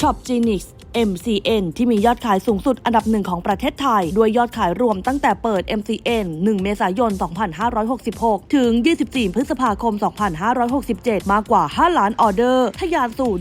Shop Genix MCN ที่มียอดขายสูงสุดอันดับหนึ่งของประเทศไทย ด้วยยอดขายรวมตั้งแต่เปิด MCN 1 เมษายน 2566 ถึง 24 พฤษภาคม 2567 มากกว่า 5 ล้านออเดอร์ ทะยานสู่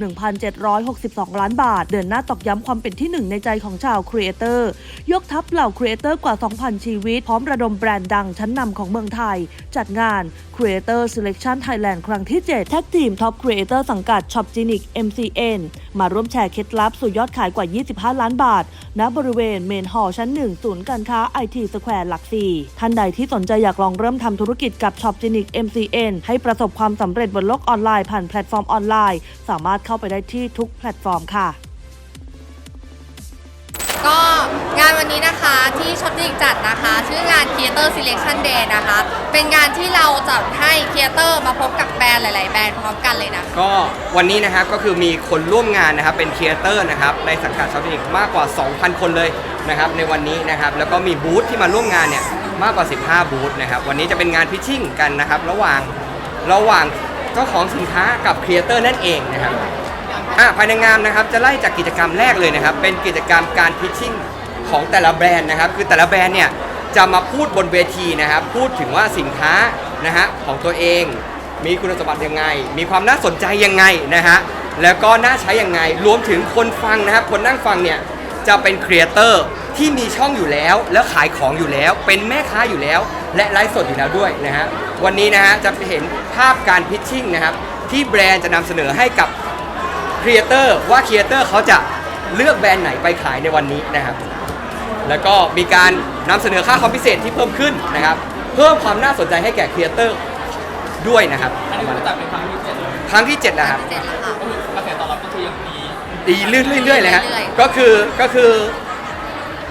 1,762 ล้านบาท เดินหน้าตอกย้ำความเป็นที่หนึ่งในใจของชาวครีเอเตอร์ ยกทัพเหล่าครีเอเตอร์กว่า 2,000 ชีวิต พร้อมระดมแบรนด์ดังชั้นนำของเมืองไทย จัดงาน Creator Selection Thailand ครั้งที่ 7 แท็กทีมท็อปครีเอเตอร์สังกัด Shop Genic MCN มาร่วมแชร์เคล็ดลับสู่ยอดขายกว่า 25 ล้านบาท ณ บริเวณเมนหอชั้น 1 ศูนย์การค้าไอทีสแควร์หลัก 4 ท่านใดที่สนใจอยากลองเริ่มทำธุรกิจกับช็อปจินิก MCN ให้ประสบความสำเร็จบนโลกออนไลน์ผ่านแพลตฟอร์มออนไลน์ สามารถเข้าไปได้ที่ทุกแพลตฟอร์มค่ะ นะคะที่ช็อปปิ้งจัดนะคะ ชื่องาน Creator Selection Day นะคะ เป็นงานที่เราจัดให้ครีเอเตอร์มาพบกับแบรนด์หลาย ๆ แบรนด์พร้อมกันเลยนะ ก็วันนี้นะครับก็คือมีคนร่วมงานนะครับเป็นครีเอเตอร์นะครับในสังกัดช็อปปิ้งมากกว่า 2,000 คนเลยนะครับในวันนี้นะครับแล้วก็มีบูธที่มาร่วมงานเนี่ยมากกว่า 15 บูธนะครับวันนี้จะเป็นงานพิชชิ่งกันนะครับระหว่างระหว่างเจ้าของสินค้ากับครีเอเตอร์นั่นเองนะครับอะภายในงานนะครับจะไล่จากกิจกรรมแรกเลยนะครับเป็นกิจกรรมการพิชชิ่ง ของแต่ละแบรนด์นะครับ คือแต่ละแบรนด์เนี่ยจะมาพูดบนเวทีนะครับ พูดถึงว่าสินค้านะฮะของตัวเอง มีคุณสมบัติยังไง มีความน่าสนใจยังไงนะฮะแล้วก็น่าใช้ยังไง รวมถึงคนฟังนะครับ คนนั่งฟังเนี่ยจะเป็นครีเอเตอร์ที่มีช่องอยู่แล้ว แล้วขายของอยู่แล้ว เป็นแม่ค้าอยู่แล้ว และไลฟ์สดอยู่แล้วด้วยนะฮะ วันนี้นะฮะจะเห็นภาพการพิชชิ่งนะครับ ที่แบรนด์จะนำเสนอให้กับครีเอเตอร์ว่าครีเอเตอร์เขาจะเลือกแบรนด์ไหนไปขายในวันนี้นะครับ แล้วก็มีการนำเสนอค่าคอมพิเศษที่เพิ่มขึ้นนะครับ เพิ่มความน่าสนใจให้แก่ครีเอเตอร์ด้วยนะครับอันนี้ก็จัดเป็นครั้งที่เจ็ดเลยครั้งที่7นะครับเจ็ดแล้วค่ะ ก็คือกระแสตอบรับก็คือยังดีดีเรื่อยๆเลยฮะ เรื่อยๆ ก็คือก็คือ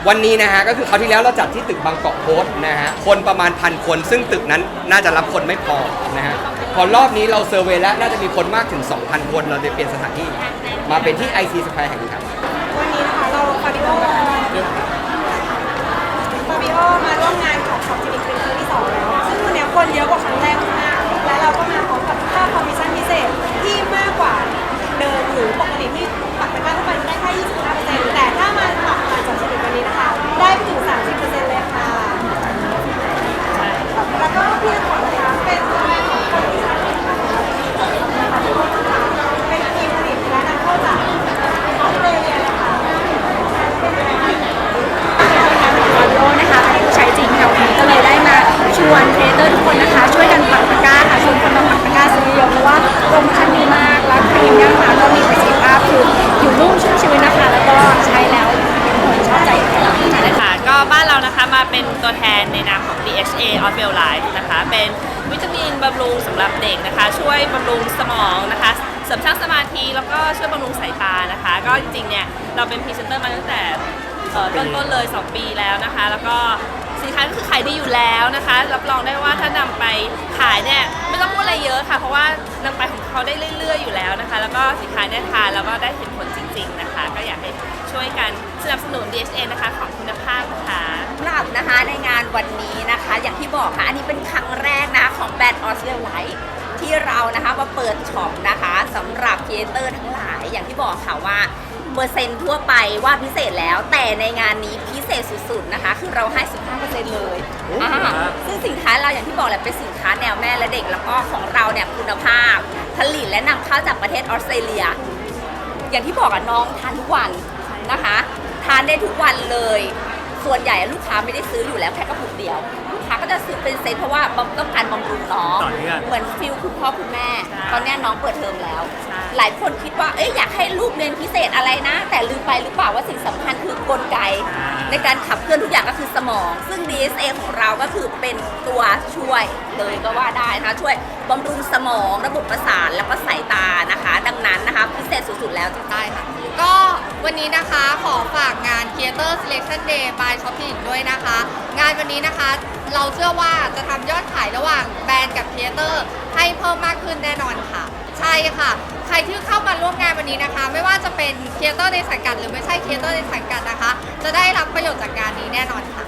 วันนี้นะฮะก็คือคราวที่แล้วเราจัดที่ตึกบางกอกโพสต์นะฮะคนประมาณพันคน ซึ่งตึกนั้นน่าจะรับคนไม่พอนะฮะพอรอบนี้เราเซอร์เวย์แล้วน่าจะมีคนมากถึง 2,000 คน เราเลยเปลี่ยนสถานที่ มาเป็นที่ IC Square แห่งนี้ครับ วันนี้นะคะเราฟาบิโอฟาบิ โอมาร่วมงานของของจินิกเป็นครั้งที่สองแล้วซึ่งวันนี้คนเยอะกว่า นเรานะคะมาเป็นตัวแทนในนามของ DHA o f e l Life นะคะเป็นวิตามินบำรุงสำหรับเด็กนะคะ ช่วยบำรุงสมองนะคะเสริมสร้างสมาธิแล้วก็ช่วยบำรุงสายตานะคะ ก็จริงๆเนี่ยเราเป็นพรีเซนเตอร์มาตั้งแต่เอ่อต้นๆเลย 2 ปีแล้วนะคะ แล้วก็สินค้าก็คือขายดีอยู่แล้วนะคะ รับรองได้ว่าถ้านำไปขายเนี่ยไม่ต้องพูดอะไรเยอะค่ะ เพราะว่านำไปของเขาได้เรื่อย ๆ อยู่แล้วนะคะ แล้วก็สินค้าเนี่ยทานแล้วก็ได้เห็นผลจริง ๆนะคะ ก็อยากให้ช่วยกันสนับสนุน DHA นะคะของคุณ วันนี้นะคะ อย่างที่บอกค่ะ อันนี้เป็นครั้งแรกนะคะของแบรนด์ออสเตรไลท์ที่เรานะคะมาเปิดช็อปนะคะสำหรับครีเอเตอร์ทั้งหลายอย่างที่บอกค่ะว่าเปอร์เซ็นต์ทั่วไปว่าพิเศษแล้ว แต่ในงานนี้พิเศษสุดๆนะคะ คือเราให้ 15%เลยอ่าซึ่งสินค้าเราอย่างที่บอกแหละเป็นสินค้าแนวแม่และเด็ก แล้วก็ของเราเนี่ยคุณภาพผลิตและนำเข้าจากประเทศออสเตรเลีย อย่างที่บอกอะน้องทานทุกวันนะคะ ทานได้ทุกวันเลย ส่วนใหญ่ลูกค้าไม่ได้ซื้ออยู่แล้วแค่กระปุกเดียว ลูกค้าก็จะซื้อเป็นเซตเพราะว่าต้องการบำรุงน้อง ต่อเนื่อง เหมือนฟิลคุณพ่อคุณแม่ใช่ตอนเนี้ยน้องเปิดเทอมแล้ว ใช่ หลายคนคิดว่า เอ้ยอยากให้ลูกเรียนพิเศษอะไรนะ แต่ลืมไปหรือเปล่าว่าสิ่งสำคัญคือกลไก ในการขับเคลื่อนทุกอย่างก็คือสมอง ซึ่ง DSA ของเราก็คือเป็นตัวช่วยเลยก็ว่าได้นะคะ ช่วยบำรุงสมองระบบประสาทแล้วก็สายตานะคะ ดังนั้นนะคะ พิเศษสุดๆแล้วจะได้ค่ะ ก็ วันนี้นะคะขอฝากงาน Creator Selection Day by Shopping ด้วยนะคะ งานวันนี้นะคะเราเชื่อว่าจะทำยอดขายระหว่างแบรนด์กับ Creator ให้เพิ่มมากขึ้นแน่นอนค่ะ ใช่ค่ะ ใครที่เข้ามาร่วมงานวันนี้นะคะ ไม่ว่าจะเป็น Creator ในสังกัด หรือไม่ใช่ Creator ในสังกัดนะคะ จะได้รับประโยชน์จากงานนี้แน่นอนค่ะ